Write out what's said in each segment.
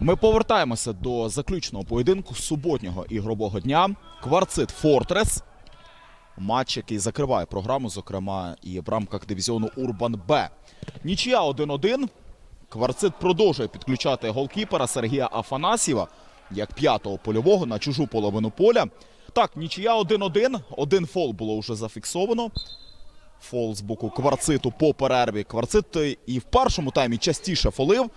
Ми повертаємося до заключного поєдинку суботнього ігрового дня. Кварцит Фортрес. Матч, який закриває програму, зокрема, і в рамках дивізіону Урбан Б. Нічия 1-1. Кварцит продовжує підключати голкіпера Сергія Афанасьєва як п'ятого польового на чужу половину поля. Так, нічия 1-1. Один фол було вже зафіксовано. Фол з боку кварциту по перерві. Кварцит е, і в першому таймі частіше фолив.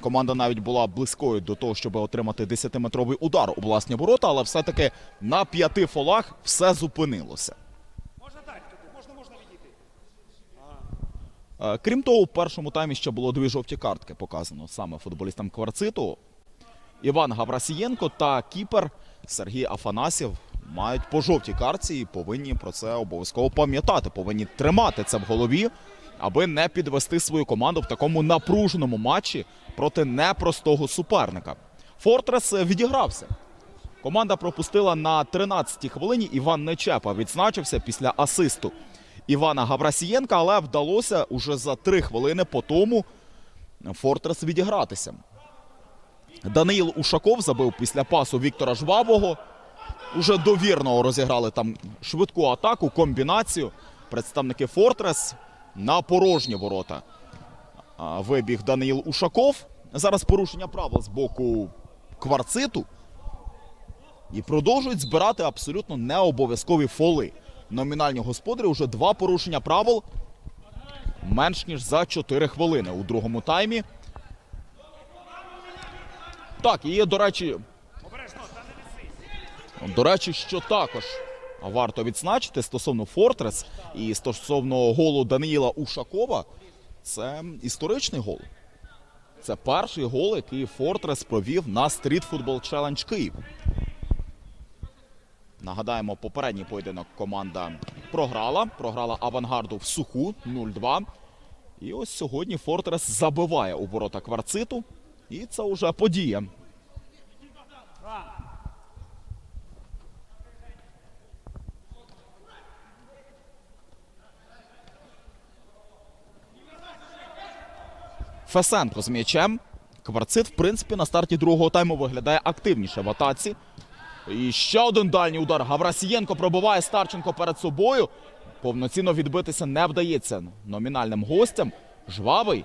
Команда навіть була близькою до того, щоб отримати 10-метровий удар у власні ворота, але все-таки на п'яти фолах все зупинилося. Е, Крім того, у першому таймі ще було дві жовті картки показано саме футболістам кварциту. Іван Гаврасієнко та кіпер Сергій Афанасів мають по жовтій картці і повинні про це обов'язково пам'ятати. Повинні тримати це в голові, аби не підвести свою команду в такому напруженому матчі проти непростого суперника. Фортрес відігрався. Команда пропустила на 13-й хвилині. Іван Нечепа відзначився після асисту Івана Гаврасієнка, але вдалося уже за три хвилини по тому Фортрес відігратися. Даниїл Ушаков забив після пасу Віктора Жвабого. Уже довірно розіграли там швидку атаку, комбінацію. Представники Фортрес на порожні ворота. Вибіг Даниїл Ушаков. Зараз порушення правил з боку кварциту. І продовжують збирати абсолютно необов'язкові фоли. Номінальні господарі вже два порушення правил менш ніж за 4 хвилини у другому таймі. Так, і є, до речі, до речі, що також варто відзначити стосовно Фортрес і стосовно голу Даниїла Ушакова. Це історичний гол. Це перший гол, який Фортрес провів на Street Football Challenge Київ. Нагадаємо, попередній поєдинок команда програла. Програла авангарду в суху 0-2. І ось сьогодні Фортрес забиває у ворота кварциту. І це вже подія. Фесенко з м'ячем. Кварцит, в принципі, на старті другого тайму виглядає активніше в атаці. І ще один дальній удар. Гаврасієнко пробиває Старченко перед собою. Повноцінно відбитися не вдається номінальним гостям. Жвавий.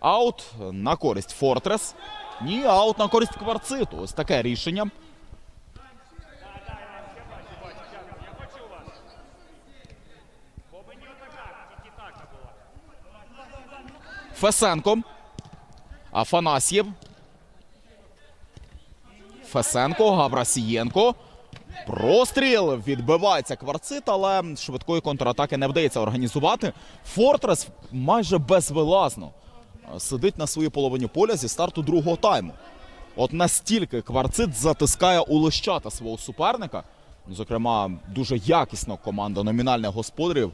Аут на користь Фортрес. Ні, аут на користь кварциту. Ось таке рішення. Я бачу вас. Бо мені отака, тільки така була. Фесенко. Афанасьєв. Фесенко, Гаврасієнко. Простріл відбивається кварцит, але швидкої контратаки не вдається організувати. Фортрес майже безвилазно сидить на своїй половині поля зі старту другого тайму. От настільки кварцит затискає у лищата свого суперника. Зокрема, дуже якісно команда номінальних господарів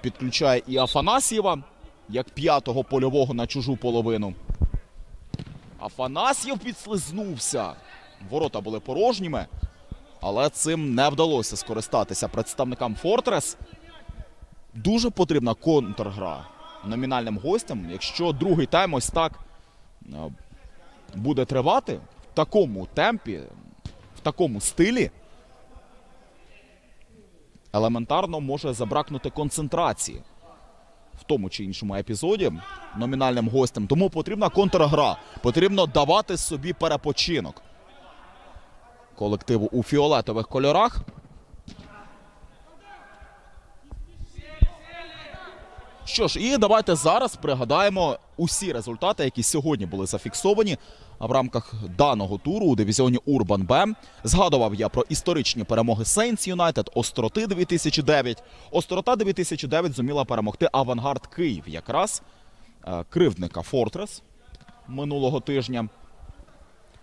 підключає і Афанасьєва як п'ятого польового на чужу половину. Афанасьєв підслизнувся. Ворота були порожніми, але цим не вдалося скористатися представникам Фортрес. Дуже потрібна контргра номінальним гостям. Якщо другий тайм ось так е, буде тривати в такому темпі, в такому стилі, елементарно може забракнути концентрації в тому чи іншому епізоді номінальним гостем. Тому потрібна контргра. Потрібно давати собі перепочинок колективу у фіолетових кольорах. Що ж, і давайте зараз пригадаємо усі результати, які сьогодні були зафіксовані в рамках даного туру у дивізіоні Урбан Б. Згадував я про історичні перемоги Сейнс Юнайтед, Остроти 2009. Острота 2009 зуміла перемогти Авангард Київ, якраз е, кривдника Фортрес минулого тижня.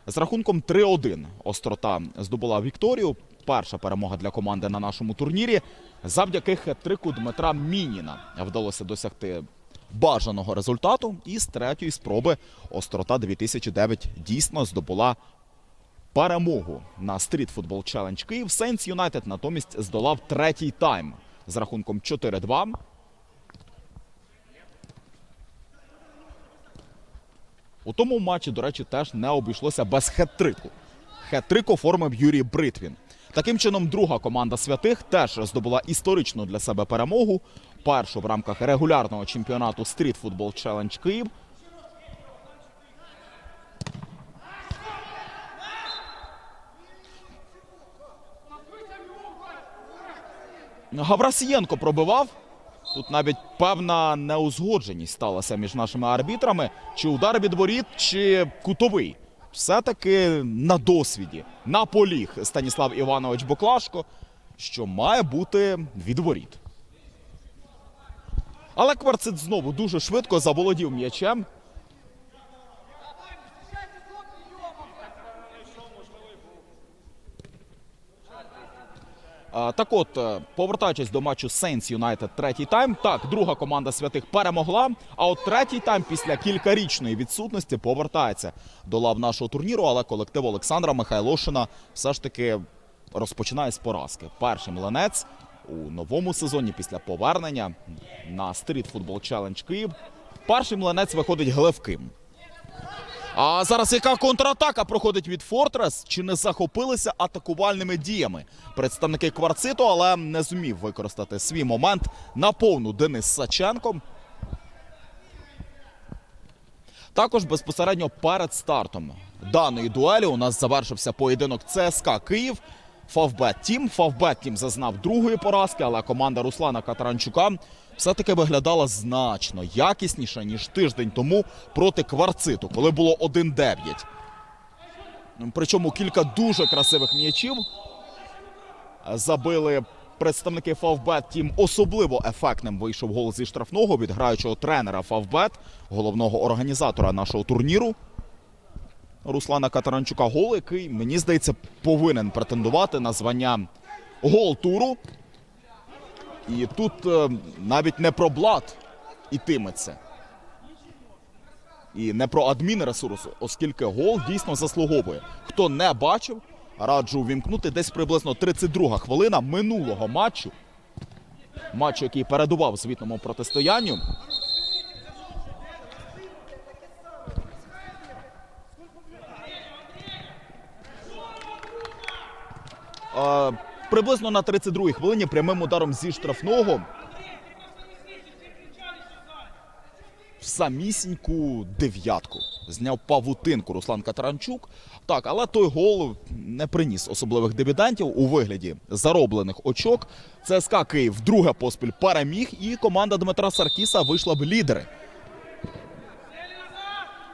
З рахунком 3-1 Острота здобула Вікторію. Перша перемога для команди на нашому турнірі. Завдяки хет-трику Дмитра Мініна вдалося досягти бажаного результату. І з третьої спроби Острота 2009 дійсно здобула перемогу на Street Football Challenge Київ. Сейнс Юнайтед натомість здолав третій тайм з рахунком 4-2. У тому матчі, до речі, теж не обійшлося без хет-трику. Хет-трик оформив Юрій Бритвін. Таким чином, друга команда святих теж здобула історичну для себе перемогу. Першу в рамках регулярного чемпіонату Street Football Challenge Київ. Гаврасієнко пробивав. Тут навіть певна неузгодженість сталася між нашими арбітрами. Чи удар від воріт, чи кутовий. Все-таки на досвіді, на поліг Станіслав Іванович Боклашко, що має бути від воріт. Але Кварцит знову дуже швидко заволодів м'ячем. Так от, е, повертаючись до матчу Saints United третій тайм, так, друга команда святих перемогла. А от третій тайм після кількарічної відсутності повертається до лав нашого турніру, але колектив Олександра Михайлошина все ж таки розпочинає з поразки. Перший млинець у новому сезоні після повернення на Street Football Challenge Київ. Перший млинець виходить гливким. А зараз яка контратака проходить від Фортрес? Чи не захопилися атакувальними діями? Представники кварциту, але не зумів використати свій момент на повну Денис Саченко. Також безпосередньо перед стартом даної дуелі у нас завершився поєдинок ЦСКА Київ. Фавбет Тім. Фавбет Тім зазнав другої поразки, але команда Руслана Катаранчука все-таки виглядала значно якісніше, ніж тиждень тому проти кварциту, коли було 1-9. Причому кілька дуже красивих м'ячів забили представники Фавбет Тім. Особливо ефектним вийшов гол зі штрафного від граючого тренера Фавбет, головного організатора нашого турніру. Руслана Катаранчука гол, який, мені здається, повинен претендувати на звання гол туру. І тут е, навіть не про блат ітиметься. І не про адмінресурс, оскільки гол дійсно заслуговує. Хто не бачив, раджу увімкнути десь приблизно 32 хвилина минулого матчу. Матчу, який передував звітному протистоянню. Е, приблизно на 32-й хвилині прямим ударом зі штрафного в самісіньку дев'ятку. Зняв павутинку Руслан Катаранчук. Так, але той гол не приніс особливих дивідентів у вигляді зароблених очок. ЦСКА Київ друге поспіль переміг, і команда Дмитра Саркіса вийшла в лідери.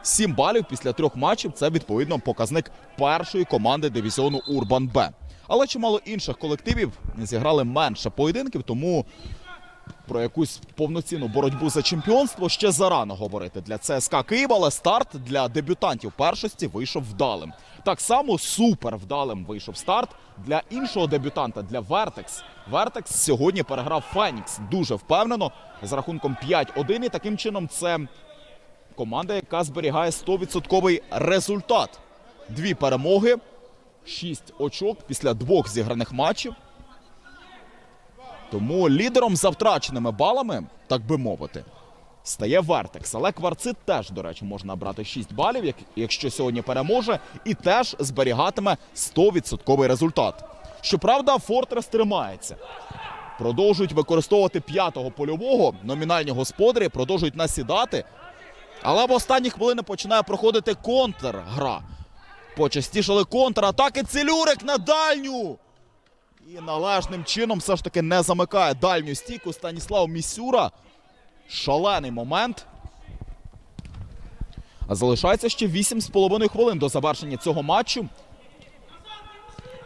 Сім балів після трьох матчів це відповідно показник першої команди дивізіону Урбан Б. Але чимало інших колективів зіграли менше поєдинків, тому про якусь повноцінну боротьбу за чемпіонство ще зарано говорити для ЦСКА Київ, але старт для дебютантів першості вийшов вдалим. Так само супер вдалим вийшов старт для іншого дебютанта для Вертекс. Вертекс сьогодні переграв Фенікс дуже впевнено з рахунком 5-1. І таким чином це команда, яка зберігає 100% результат. Дві перемоги, шість очок після двох зіграних матчів. Тому лідером за втраченими балами, так би мовити, стає Вертекс. Але кварцит теж, до речі, може набрати 6 балів, якщо сьогодні переможе, і теж зберігатиме 100% результат. Щоправда, Фортрес тримається. Продовжують використовувати п'ятого польового. Номінальні господарі продовжують насідати. Але в останні хвилини починає проходити контргра. Почастішали контратаки. Цілюрик на дальню. І належним чином все ж таки не замикає дальню стійку Станіслав Місюра. Шалений момент. А залишається ще 8,5 хвилин до завершення цього матчу.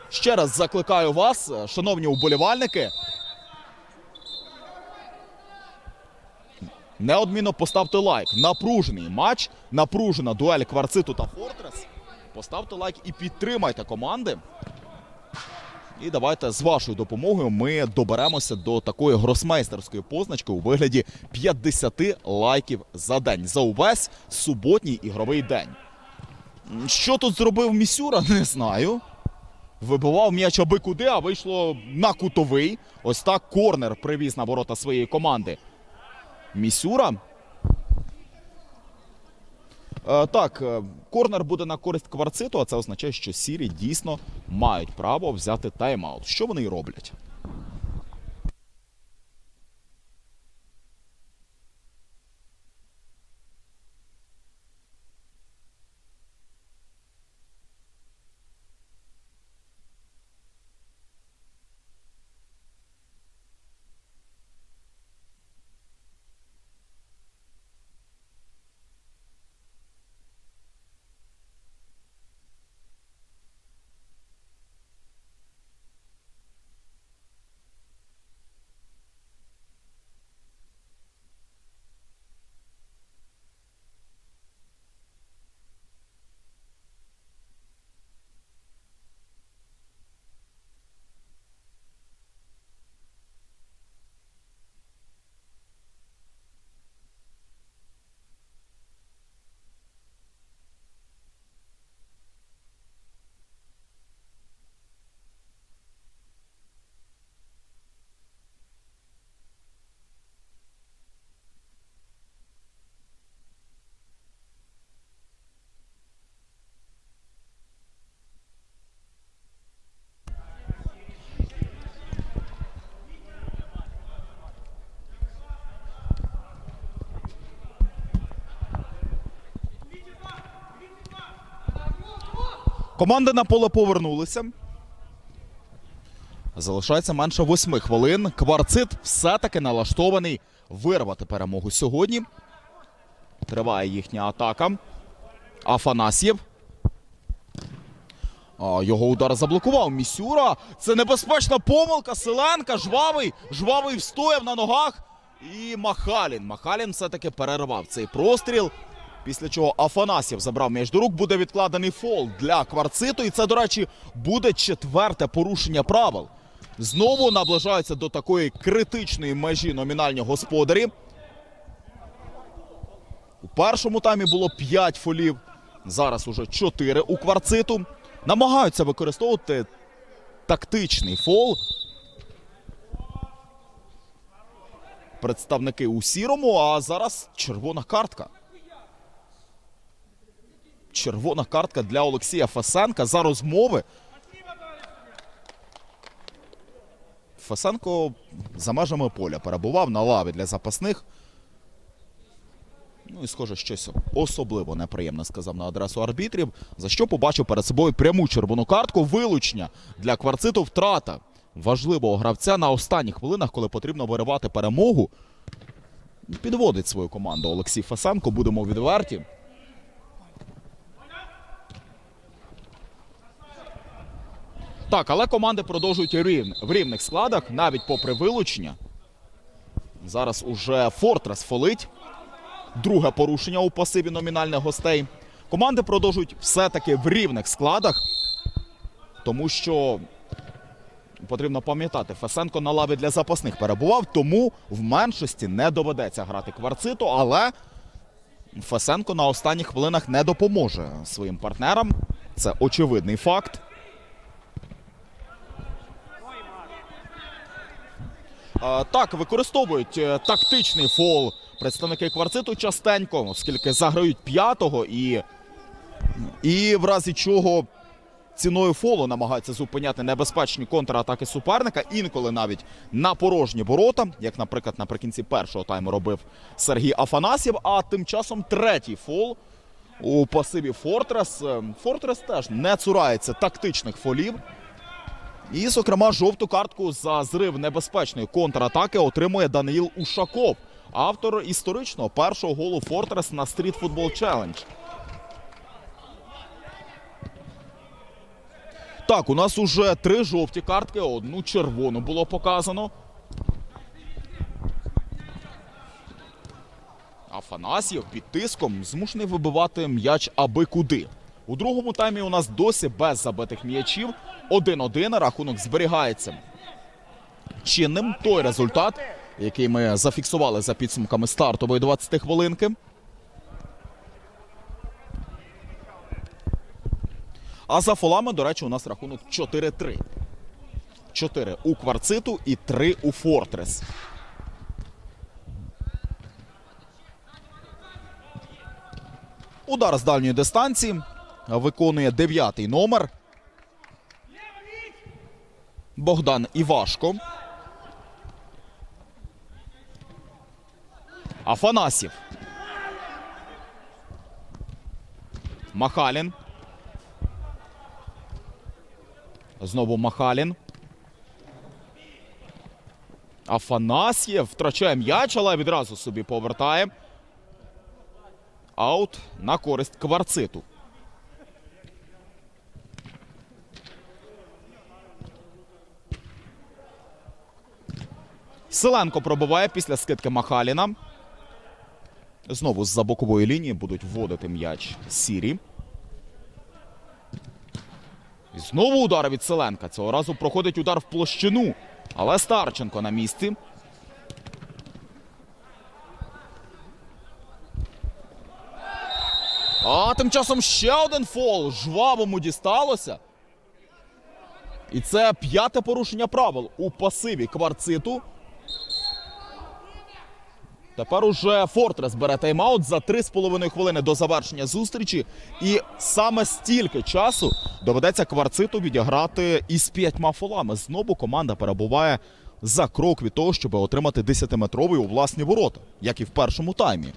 Ще раз закликаю вас, шановні уболівальники. Неодмінно поставте лайк. Напружений матч, напружена дуель Кварциту та Фортрес. Поставте лайк і підтримайте команди. І давайте з вашою допомогою ми доберемося до такої гросмейстерської позначки у вигляді 50 лайків за день за увесь суботній ігровий день. Що тут зробив Місюра, не знаю. Вибивав м'яч аби куди, а вийшло на кутовий. Ось так корнер привіз на ворота своєї команди. Місюра. Е, так, е, корнер буде на користь кварциту, а це означає, що сірі дійсно мають право взяти тайм-аут. Що вони і роблять? Команди на поле повернулися. Залишається менше восьми хвилин. Кварцит все-таки налаштований вирвати перемогу сьогодні. Триває їхня атака. Афанасьєв. Його удар заблокував Місюра. Це небезпечна помилка. Селенка. Жвавий. Жвавий встояв на ногах. І Махалін. Махалін все-таки перервав цей простріл. Після чого Афанасьєв забрав м'яч до рук, буде відкладений фол для кварциту. І це, до речі, буде четверте порушення правил. Знову наближаються до такої критичної межі номінальні господарі. У першому таймі було 5 фолів. Зараз уже 4 у кварциту. Намагаються використовувати тактичний фол. Представники у сірому, а зараз червона картка. Червона картка для Олексія Фесенка за розмови. Фесенко за межами поля перебував на лаві для запасних. Ну і схоже, щось особливо неприємне сказав на адресу арбітрів, за що побачив перед собою пряму червону картку. Вилучення для кварциту втрата важливого гравця на останніх хвилинах, коли потрібно виривати перемогу. Підводить свою команду Олексій Фесенко, будемо відверті. Так, але команди продовжують в рівних складах, навіть попри вилучення. Зараз уже Фортрес фолить. Друге порушення у пасиві номінальних гостей. Команди продовжують все-таки в рівних складах, тому що потрібно пам'ятати, Фесенко на лаві для запасних перебував, тому в меншості не доведеться грати кварциту, але Фесенко на останніх хвилинах не допоможе своїм партнерам. Це очевидний факт. Так, використовують е, тактичний фол представники кварциту частенько, оскільки заграють п'ятого і, і в разі чого ціною фолу намагаються зупиняти небезпечні контратаки суперника, інколи навіть на порожні ворота, як, наприклад, наприкінці першого тайму робив Сергій Афанасьєв. А тим часом третій фол у пасиві Фортрес. Е, Фортрес теж не цурається тактичних фолів. І, зокрема, жовту картку за зрив небезпечної контратаки отримує Даниїл Ушаков, автор історичного першого голу Фортрес на Street Football Challenge. Так, у нас уже три жовті картки, одну червону було показано. Афанасьєв під тиском змушений вибивати м'яч аби куди. У другому таймі у нас досі без забитих м'ячів. 1-1 рахунок зберігається. Чинним той результат, який ми зафіксували за підсумками стартової 20 хвилинки. А за фолами, до речі, у нас рахунок 4-3. 4 у кварциту і 3 у Фортрес. Удар з дальньої дистанції. Виконує дев'ятий номер. Богдан Івашко. Афанасів. Махалін. Знову Махалін. Афанасьєв втрачає м'яч, але відразу собі повертає. Аут на користь кварциту. Селенко пробиває після скидки Махаліна. Знову з-за бокової лінії будуть вводити м'яч Сірі. І знову удар від Селенка. Цього разу проходить удар в площину. Але Старченко на місці. А тим часом ще один фол. Жвавому дісталося. І це п'яте порушення правил у пасиві кварциту. Тепер уже Фортрес бере тайм-аут за 3,5 хвилини до завершення зустрічі. І саме стільки часу доведеться кварциту відіграти із п'ятьма фолами. Знову команда перебуває за крок від того, щоб отримати 10-метровий у власні ворота, як і в першому таймі.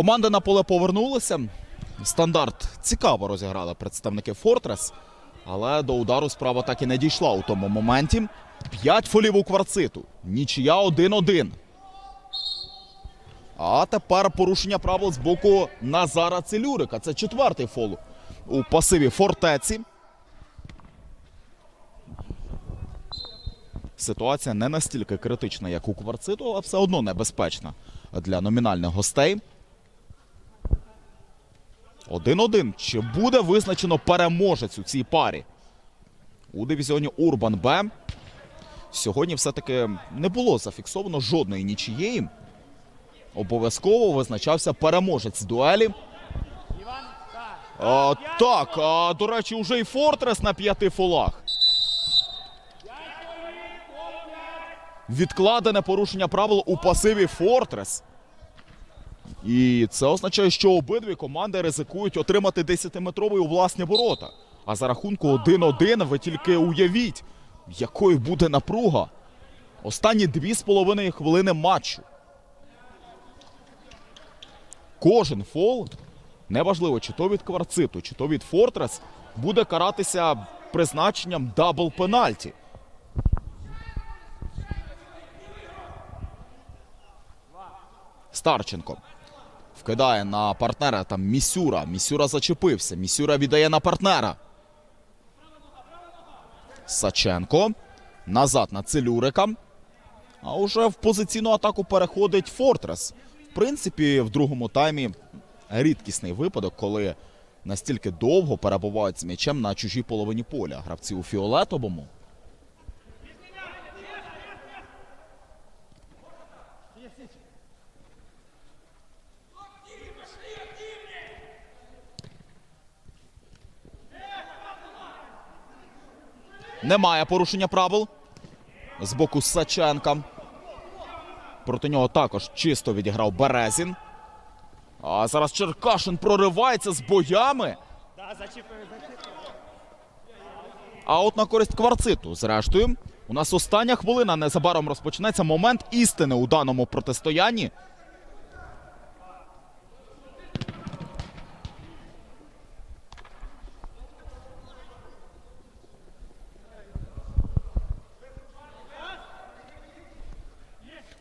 Команди на поле повернулися. Стандарт цікаво розіграли представники Фортрес, але до удару справа так і не дійшла у тому моменті. П'ять фолів у кварциту. Нічия 1-1. А тепер порушення правил з боку Назара Целюрика. Це четвертий фол у пасиві фортеці. Ситуація не настільки критична, як у кварциту, але все одно небезпечна для номінальних гостей. 1-1. Чи буде визначено переможець у цій парі? У дивізіоні Урбан Б сьогодні все-таки не було зафіксовано жодної нічієї. Обов'язково визначався переможець дуелі. А, так, а, до речі, вже і Фортрес на п'яти фолах. Відкладене порушення правил у пасиві Фортрес. І це означає, що обидві команди ризикують отримати 10-метровий у власні ворота. А за рахунку 1-1 ви тільки уявіть, якою буде напруга. Останні 2,5 хвилини матчу. Кожен фол, неважливо, чи то від кварциту, чи то від Фортрес, буде каратися призначенням дабл пенальті. Старченко вкидає на партнера там Місюра. Місюра зачепився. Місюра віддає на партнера. Саченко. Назад на Целюрика. А уже в позиційну атаку переходить Фортрес. В принципі, в другому таймі рідкісний випадок, коли настільки довго перебувають з м'ячем на чужій половині поля. Гравці у фіолетовому. Немає порушення правил з боку Саченка. Проти нього також чисто відіграв Березін. А зараз Черкашин проривається з боями. Зачепив, зачепив. На користь кварциту. Зрештою, у нас остання хвилина. Незабаром розпочнеться момент істини у даному протистоянні.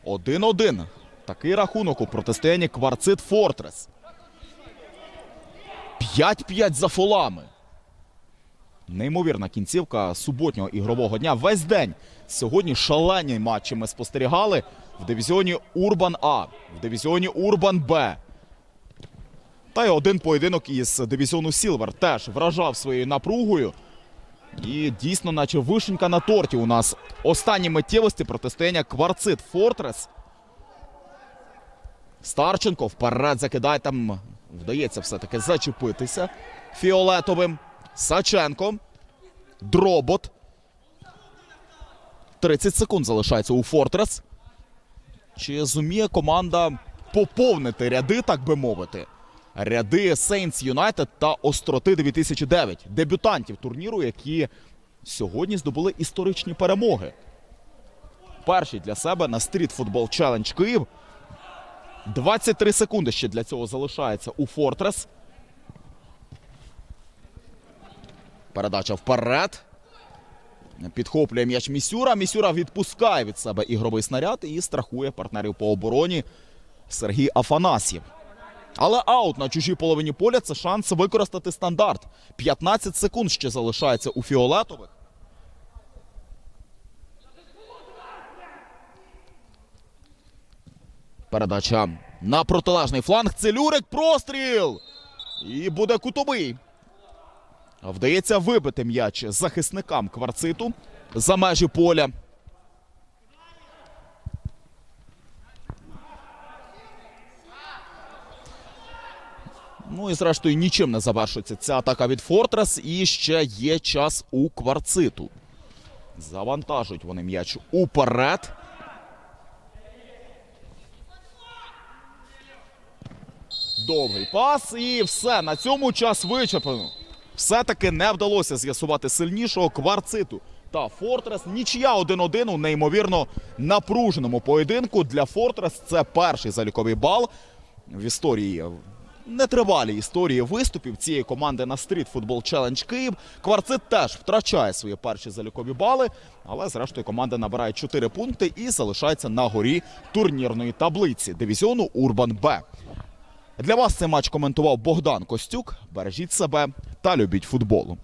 Один-один. Такий рахунок у протистоянні кварцит Фортрес. 5-5 за фолами. Неймовірна кінцівка суботнього ігрового дня. Весь день сьогодні шалені матчі ми спостерігали в дивізіоні Урбан А, в дивізіоні Урбан Б. Та й один поєдинок із дивізіону Сілвер теж вражав своєю напругою. І дійсно, наче вишенька на торті у нас останні миттєвості протистояння Кварцит Фортрес. Старченко вперед закидає там. Вдається все-таки зачепитися фіолетовим. Саченко. Дробот. 30 секунд залишається у Фортрес. Чи зуміє команда поповнити ряди, так би мовити? Ряди Saints United та Остроти 2009. Дебютантів турніру, які сьогодні здобули історичні перемоги. Перший для себе на Street Football Challenge Київ. 23 секунди ще для цього залишається у Фортрес. Передача вперед. Підхоплює м'яч Місюра. Місюра відпускає від себе ігровий снаряд і страхує партнерів по обороні Сергій Афанасьєв. Але аут на чужій половині поля це шанс використати стандарт. 15 секунд ще залишається у фіолетових. Передача на протилежний фланг. Целюрик простріл! І буде кутовий. Вдається вибити м'яч захисникам кварциту за межі поля. Ну і зрештою нічим не завершується ця атака від Фортрес. І ще є час у кварциту. Завантажують вони м'яч уперед. Довгий пас і все. На цьому час вичерпано. Все-таки не вдалося з'ясувати сильнішого кварциту. Та Фортрес нічия 1-1 у неймовірно напруженому поєдинку. Для Фортрес це перший заліковий бал в історії. Нетривалій історії виступів цієї команди на Street Football Challenge Київ. Кварцит теж втрачає свої перші залікові бали, але зрештою команда набирає 4 пункти і залишається на горі турнірної таблиці дивізіону Урбан Б. Для вас цей матч коментував Богдан Костюк. Бережіть себе та любіть футболу.